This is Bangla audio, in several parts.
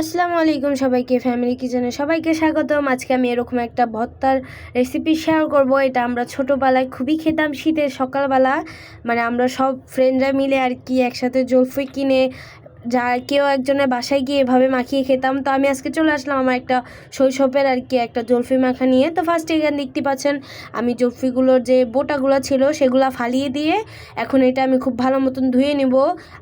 আসসালামু আলাইকুম সবাইকে ফ্যামিলি কিচেনে সবাইকে স্বাগতম। আজকে আমি এরকম একটা ভর্তার রেসিপি শেয়ার করব। এটা আমরা ছোটোবেলায় খুবই খেতাম শীতের সকালবেলা। মানে আমরা সব ফ্রেন্ডরা মিলে আর কি একসাথে জলফুই কিনে যা কেউ একজনের বাসায় গিয়ে এভাবে মাখিয়ে খেতাম। তো আমি আজকে চলে আসলাম আমার একটা শৈশবের আর কি, একটা জলফি মাখা নিয়ে। তো ফার্স্টে এখানে দেখতে পাচ্ছেন, আমি জলফিগুলোর যে বোটাগুলো ছিল সেগুলো ফালিয়ে দিয়ে এখন এটা আমি খুব ভালো মতন ধুয়ে নেব।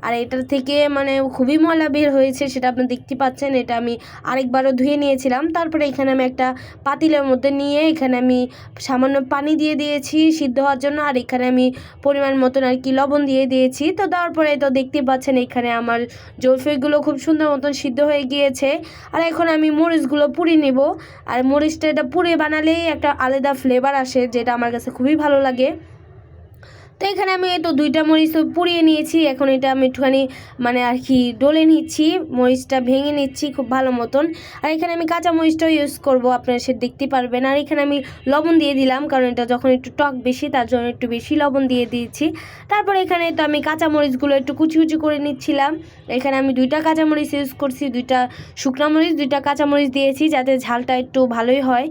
আর এটার থেকে মানে খুবই ময়লা বের হয়েছে সেটা আপনি দেখতে পাচ্ছেন, এটা আমি আরেকবারও ধুয়ে নিয়েছিলাম। তারপরে এখানে আমি একটা পাতিলের মধ্যে নিয়ে এখানে আমি সামান্য পানি দিয়ে দিয়েছি সিদ্ধ হওয়ার জন্য। আর এখানে আমি পরিমাণ মতন আর কি লবণ দিয়ে দিয়েছি। তো তারপরে তো দেখতে পাচ্ছেন এখানে আমার জলফিগুলো খুব সুন্দর মতন সিদ্ধ হয়ে গিয়েছে। আর এখন আমি মরিচগুলো পুরি নেব। আর মরিচটা এটা পুরে বানালেই একটা আলাদা ফ্লেভার আসে, যেটা আমার কাছে খুবই ভালো লাগে। তো এখানে আমি তো দুইটা মরিচ তো পুড়িয়ে নিয়েছি। এখন এটা আমি একটুখানি মানে আর কি ডলে নিচ্ছি। মরিচটা ভেঙে নিচ্ছি খুব ভালো মতন। আর এখানে আমি কাঁচা মরিচটাও ইউজ করব, আপনারা সে দেখতে পারবেন। আর এখানে আমি লবণ দিয়ে দিলাম, কারণ এটা যখন একটু টক বেশি, তার জন্য একটু বেশি লবণ দিয়ে দিয়েছি। তারপর এখানে তো আমি কাঁচা মরিচগুলো একটু কুচি কুচি করে নিচ্ছিলাম। এখানে আমি দুইটা কাঁচা মরিচ ইউজ করছি, দুইটা শুকনা মরিচ, দুইটা কাঁচা মরিচ দিয়েছি, যাতে ঝালটা একটু ভালোই হয়।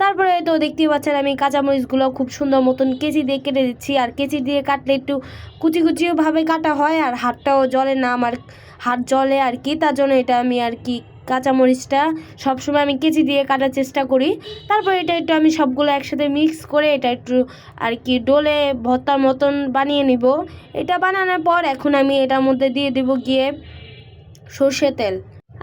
তারপরে তো দেখতেই পাচ্ছেন আমি কাঁচামরিচগুলো খুব সুন্দর মতন কেচি দিয়ে কেটে দিচ্ছি। আর কেচি দিয়ে কাটলে একটু কুচি কুচিভাবে কাটা হয় আর হাতটাও জলে না আমার হাত জলে আর কি। তার জন্য এটা আমি আর কি কাঁচামরিচটা সবসময় আমি কেচি দিয়ে কাটার চেষ্টা করি। তারপর এটা একটু আমি সবগুলো একসাথে মিক্স করে এটা একটু আর কি ডোলে ভর্তার মতন বানিয়ে নিব। এটা বানানোর পর এখন আমি এটার মধ্যে দিয়ে দেবো গিয়ে সর্ষে তেল।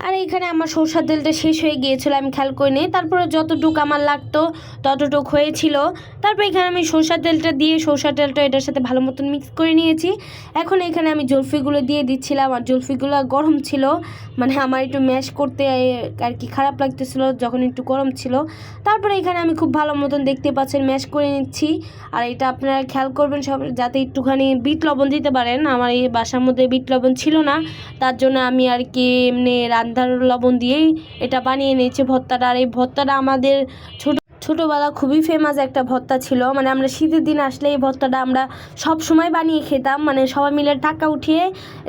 আর এখানে আমার সরষার তেলটা শেষ হয়ে গিয়েছিল, আমি খেয়াল করে নিই তারপরে যতটুকু আমার লাগতো, ততটুকু হয়েছিল। তারপর এখানে আমি সরষার তেলটা দিয়ে, সরষার তেলটা এটার সাথে ভালো মতন মিক্স করে নিয়েছি। এখন এখানে আমি জলফিগুলো দিয়ে দিচ্ছিলাম, আর জলফিগুলো গরম ছিল। মানে আমার একটু ম্যাশ করতে আর কি খারাপ লাগতেছিল যখন একটু গরম ছিল। তারপরে এখানে আমি খুব ভালো মতন দেখতে পাচ্ছেন ম্যাশ করে নিচ্ছি। আর এটা আপনারা খেয়াল করবেন, সব যাতে একটুখানি বিট লবণ দিতে পারেন। আমার এই বাসার মধ্যে বিট লবণ ছিল না, তার জন্য আমি আর কি এমনি রান্ধার লবণ দিয়েই এটা বানিয়ে নিয়েছে ভর্তাটা। আর এই ভর্তাটা আমাদের ছোট ছোটোবেলা খুবই ফেমাস একটা ভর্তা ছিল। মানে আমরা শীতের দিন আসলে এই ভর্তাটা আমরা সব সময় বানিয়ে খেতাম। মানে সবাই মিলে টাকা উঠিয়ে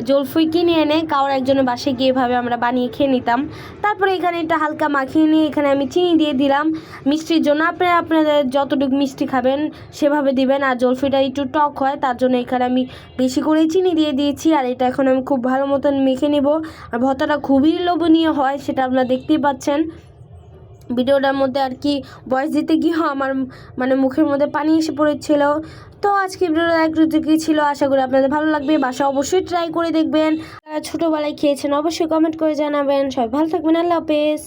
জলফুই কিনে এনে কারোর একজনের বাসে গিয়ে এভাবে আমরা বানিয়ে খেয়ে নিতাম। তারপরে এখানে এটা হালকা মাখিয়ে নিয়ে এখানে আমি চিনি দিয়ে দিলাম। মিষ্টির জন্য আপনারা আপনাদের যতটুকু মিষ্টি খাবেন সেভাবে দিবেন। আর জলফিটা একটু টক হয়, তার জন্য এখানে আমি বেশি করে চিনি দিয়ে দিয়েছি। আর এটা এখন আমি খুব ভালো মতন মেখে নেব। আর ভর্তাটা খুবই লোভনীয় হয়, সেটা আপনারা দেখতেই পাচ্ছেন। ভিডিওটার মধ্যে আর কি বয়স দিতে গিয়েও আমার মানে মুখের মধ্যে পানি এসে পড়েছিল। তো আজকে ভিডিওটা একটু কি ছিল, আশা করি আপনাদের ভালো লাগবে, বাসা অবশ্যই ট্রাই করে দেখবেন। ছোটোবেলায় খেয়েছেন, অবশ্যই কমেন্ট করে জানাবেন। সবাই ভালো থাকবেন, আল্লাহ হাফেজ।